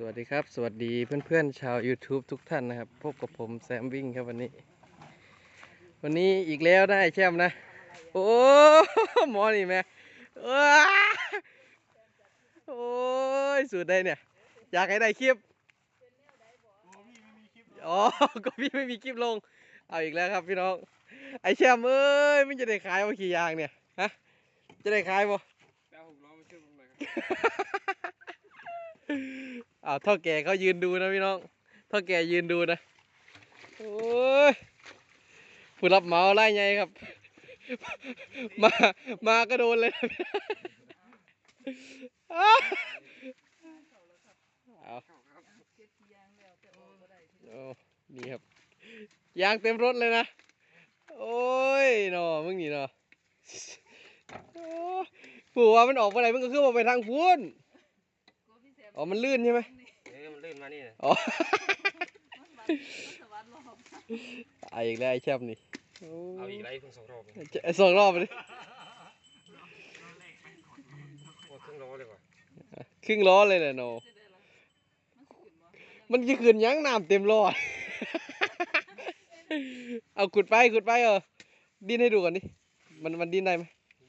สวัสดีครับ สวัสดีเพื่อนๆชาว YouTube ทุกท่านนะครับ พบกับผมแซมวิ่งครับวันนี้ วันนี้อีกแล้วได้แชมป์นะ โอ้หมอนี่แม่ว้าโอ้ยสุดได้เนี่ย อยากให้ได้คลิปอ๋อก็พี่ไม่มีคลิปลง เอาอีกแล้วครับพี่น้อง ไอแชมป์เอ้ยมันจะได้ขายว่าขี่ยางเนี่ยฮะจะได้ขายบ่แล้วหกล้อมาช่วยผมหน่อยครับอ้าวเท่าแก่เขายืนดูนะพี่น้องเท่าแก่ยืนดูนะโอ้ยผู้รับเหมาไล่ไงครับ มามาก็โดนเลยนะอ้าวเอาโอ้นี่ครับยางเต็มรถเลยนะ โอ้ยนอมึงนี่นอผัวมันออกไปไหนมันก็คือว่าไปทางพุ้น อ๋อ มันลื่นใช่ไหมเอ้ยมันลื่นมานี่นะอ๋อเอาอีกแล้วไอ้แชมป์นี่โเอาอีกไรเพิ่งสองรอบเองจะสองรอบเลยโอ้ครึ่งล้อเลยว่ะครึ่งล้อเลยแหละโนมันจะขึ้นยังน้ำเต็มล้อเอาขุดไปขุดไปเออดิ้นให้ดูก่อนดิมันมันดิ้นได้ไหม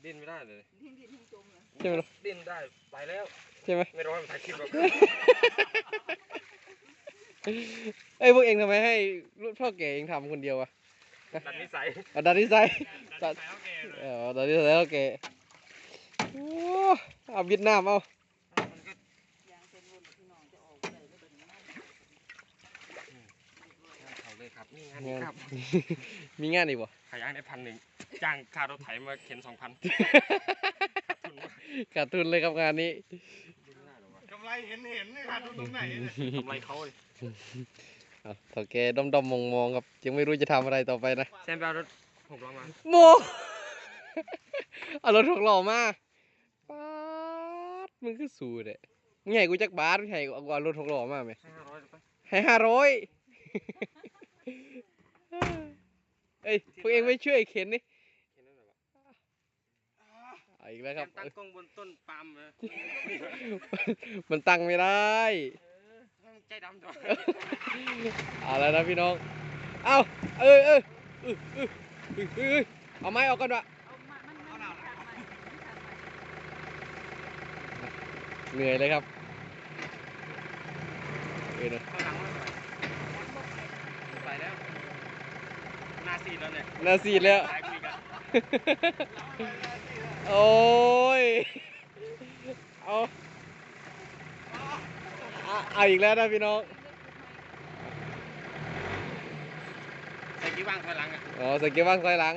ดิ้นไม่ได้เลยใช่ไหมล่ะดิ้นได้ไปแล้วใช่ไหมไม่ร้อยมันถ่ายคลิปหรอกเอ้ยพวกเองทำไมให้ลูกพ่อแก่เองทำคนเดียวอะดัดนิสัยเอาดันนิสัยดัดนิสัยโอเคเลยเออดันนิสัยพ่อแก่โอ้เอาวิดน้ำเอามันก็งานเขาเลยครับนี่งานนี้งานครับมีงานอีกบ่ขายยางได้พันหนึ่งจ้างค่ารถไถมาเข็นสองพันทุนมากขาดทุนเลยครับงานนี้ดิ้น ไม่ได้หรอวะกำไรเห็นเห็นเลยครับตรงไหนเนี่ยกำไรเขาเลยเอาเถ่าแกด้อมดอมมองมองๆครับยังไม่รู้จะทำอะไรต่อไปนะแซมไปเอารถหกล้อมาโม เอารถถกหล่อมาป๊าดมึงคือสูดเลยมึงใหญ่กูจักบาทมึงใหญ่กูเอารถถกหล่อมาไหมให้ห้าร้อยไปให้ห้าร้อยเอ้ยพวกเองไม่ช่วยเข็นนี่เข็นนั่นแหละวะเอาอีกแล้วแซครับมตั้งกล้องบนต้นปาล์มเลยมันตั้งไม่ได้ใจดำจังเอาแล้วนะพี่น้อง เอาเอ้ยเอ้ยเอ้ยเอ้ยเอ้ยเอ้ยเอ้ยเอาไม้ออกก่อนวะเหนื่อยเลยครับเอ้ยนะข้างหลังมันไปแล้วหน้าซีดแล้วเนี่ยน่าซีดแล้วถ่ายคุยกัน โอ้ยเอาเอาเอาอีกแล้วนะพี่น้องใส่กี่ว่างถอยหลังอะอ๋อสเก็ตบ้างซอยหลัง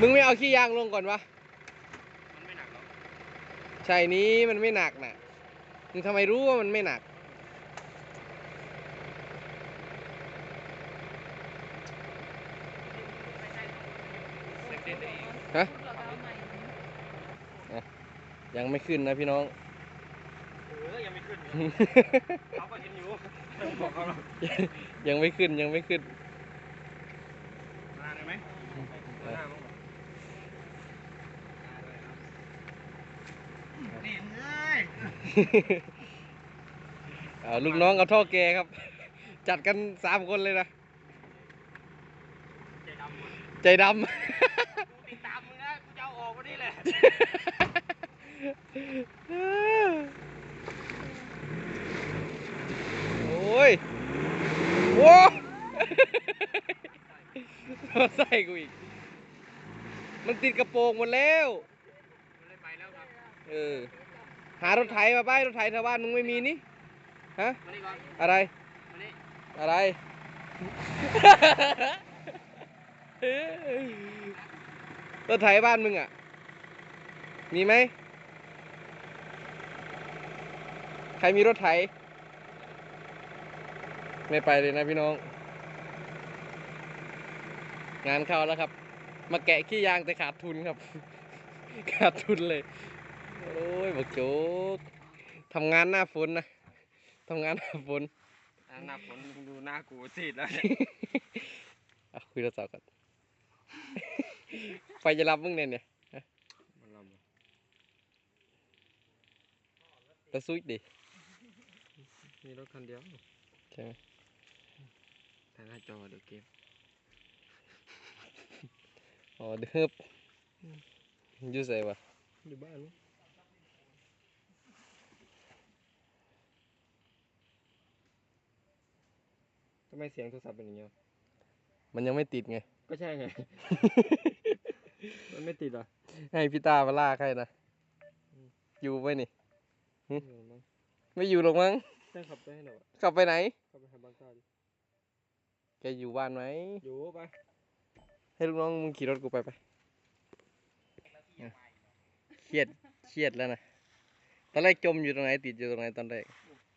มึงไม่เอาขี้ยางลงก่อนวะ มันไม่หนักหรอกใช่นี้มันไม่หนักน่ะ มึงทำไมรู้ว่ามันไม่หนัก เซ็กเต้นได้อีก ฮะยังไม่ขึ้นนะพี่น้องเออยังไม่ขึ้นอยู่เขาก็เห็นอยู่บอกเขาหรอกยังไม่ขึ้นยังไม่ขึ้นมาเลยไหมหน้ามั้งนี่เลยเอาลูกน้องเอาท่อแกครับ จัดกันสามคนเลยนะ ใจดำว่ะใจดกู โอ้ยโว้าใส่กูอีก มันติดกระโปรงหมดแล้วเออ หารถไถมาป้ายรถไถชาวบ้านมึงไม่มีนี่ ฮะ อะไร อะไรรถไถบ้านมึงอะ มีไหม ใครมีรถไถ ไม่ไปเลยนะพี่น้อง งานเข้าแล้วครับ มาแกะขี้ยางแต่ขาดทุนครับ ขาดทุนเลย โอ้ยบอกโจ๊กทำงานหน้าฝนนะทำงานหน้าฝนอะหน้าฝนมึงดูหน้ากูซีดแล้วเนี่ยอะคุยโทรศัพท์กันไฟจะรับมึงเนี่ยเนี่ย มันลำตะซุยดิ มีรถคันเดียวใช่ไหมแต่หน้าจอเดี๋ยวเกม อ๋อเดิบอยู่ใส่วะอยู่บ้านมั้งทำไมเสียงโทรศัพท์เป็นอย่างเงี้ยวะมันยังไม่ติดไง ก็ใช่ไง มันไม่ติดเหรอ ให้พี่ตามาลากให้นะ อยู่ไหมนี่หึเออมั้งไม่อยู่หรอกมั้งช่างขับไปให้หน่อยกลับไปไหน ขับไปหาบางซ่าดิแกอยู่บ้านไหม อยู่ไป ให้ลูกน้องมึงขี่รถกูไปไปเครียด เครียดแล้วนะ ตอนแรกจมอยู่ตรงไหนติดอยู่ตรงไหนตอนแรก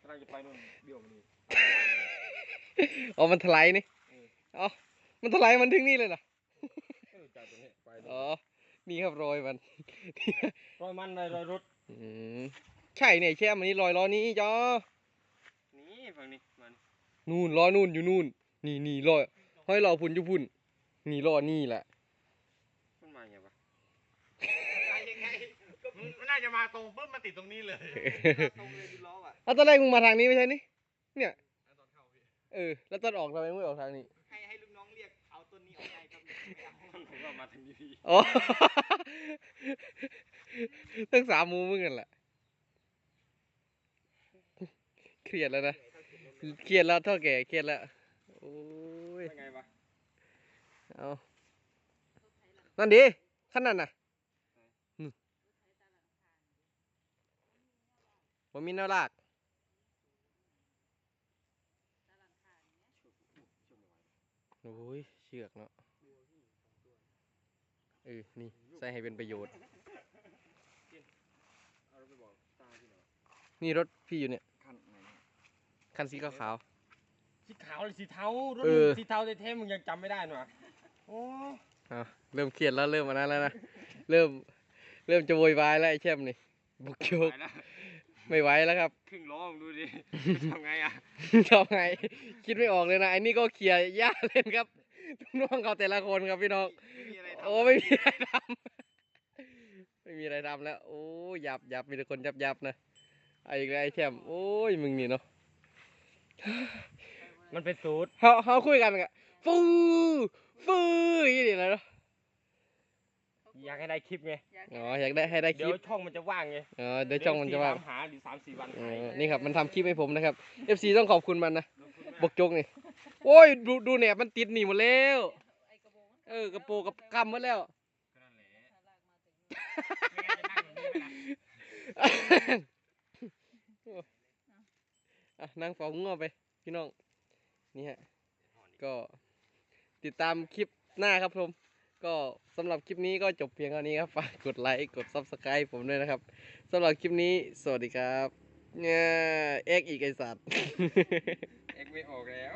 กำลังจะไปนู่นเบี้ยวมานี่ อ๋อ มันถลายนี่เอออ๋อ มันถลายมันถึงนี่เลยเหรอ เออจากตรงนี้ไปนู่นอ๋อ นี่ครับรอยมัน รอยมันเลยรอยรถอืม ใช่เนี่ยแช่มันนี้รอยล้อนี้จ้อนี่ฝั่งนี้มันนู่นล้อนู่นอยู่นู่น นี่นี่ล้อห้อยล้อพุ่นอยู่พุ่น นี่ล้อนี่แหละมันมาอย่างวะมายังไงก็มันน่าจะมาตรงปุ๊บมาติดตรงนี้เลยตรงเลยดูล้ออะเอาตอนแรกมึงมาทางนี้ไม่ใช่นี่เนี่ยตอนเข้าพี่เออแล้วตอนออกทำไมมึงไม่ออกทางนี้ให้ให้ลูกน้องเรียกเอาต้นนี้ออกไปครับผมว่ามาทางนี้พี่อ๋อตั้งสามมูมึงกันแหละ เค รียดแล้วนะเครียดแล้วเท่าแก่เครียดแล้วโอ้ยเป็นไงวะเอานั่นดีขั้นนั้นน่ะนี่ผมมีแนวลากโอ้ยเชือกเนาะเออนี่ใส่ให้เป็นประโยชน์เอาเราไปบอกตาที่ไหนวะนี่รถพี่อยู่เนี่ยคันไหน คันสีขาว สีขาวหรือสีเทารถเออ สีเทาเท่ๆมึงยังจำไม่ได้หน่อยโอ้ๆเอาเริ่มเครียดแล้วเริ่มอันนั้นแล้วนะ เริ่ม เริ่มจะโวยวายแล้วไอ้แช่มนี่ บุกโยกไปแล้วไม่ไหวแล้วครับ ครึ่งล้อมึงดูดิ ทำไงอะทำไง คิดไม่ออกเลยนะไอ้นี่ก็เคลียร์ยากเล่นครับน้องเขาแต่ละคนครับพี่น้อง ไม่มีอะไรทำโอ้ไม่มีอะไรทำ ไม่มีอะไรทำแล้ว โอ้หยับหยับมีแต่คนยับยับนะไอ้อีกแล้วไอ้แชมป์โอ้ยมึงนี่เนาะ มันเป็นสูตรเขาเขาคุยกันกันฟูฟูอย่างนี้เลยเนาะอยากให้ได้คลิปไงอ๋ออยากได้ให้ได้คเดี๋ยลิวปช่องมันจะว่างไงอ๋อเดี๋ยวช่องมันจะว่างเดี๋ยสี่วันหาหรือสามสี่วันเอหายอนี่ครับมันทำคลิปให้ผมนะครับ FC ต้องขอบคุณมันนะขอบคุณมากบกจกนี่โอ้ยดูดูเนี่ยมันติดหนีหมดแล้วเออกระโปรงกับกำหมดแล้ว อะนั่งเฝ้างัวไป พี่น้อง นี่ฮะ ก็ติดตามคลิปหน้าครับผมก็สำหรับคลิปนี้ก็จบเพียงเท่านี้ครับ ฝากกดไลค์ กด Subscribe ผมด้วยนะครับสำหรับคลิปนี้ สวัสดีครับเนี่ยเอ็กอีกไอสัตว์ เอ็กไม่ออกแล้ว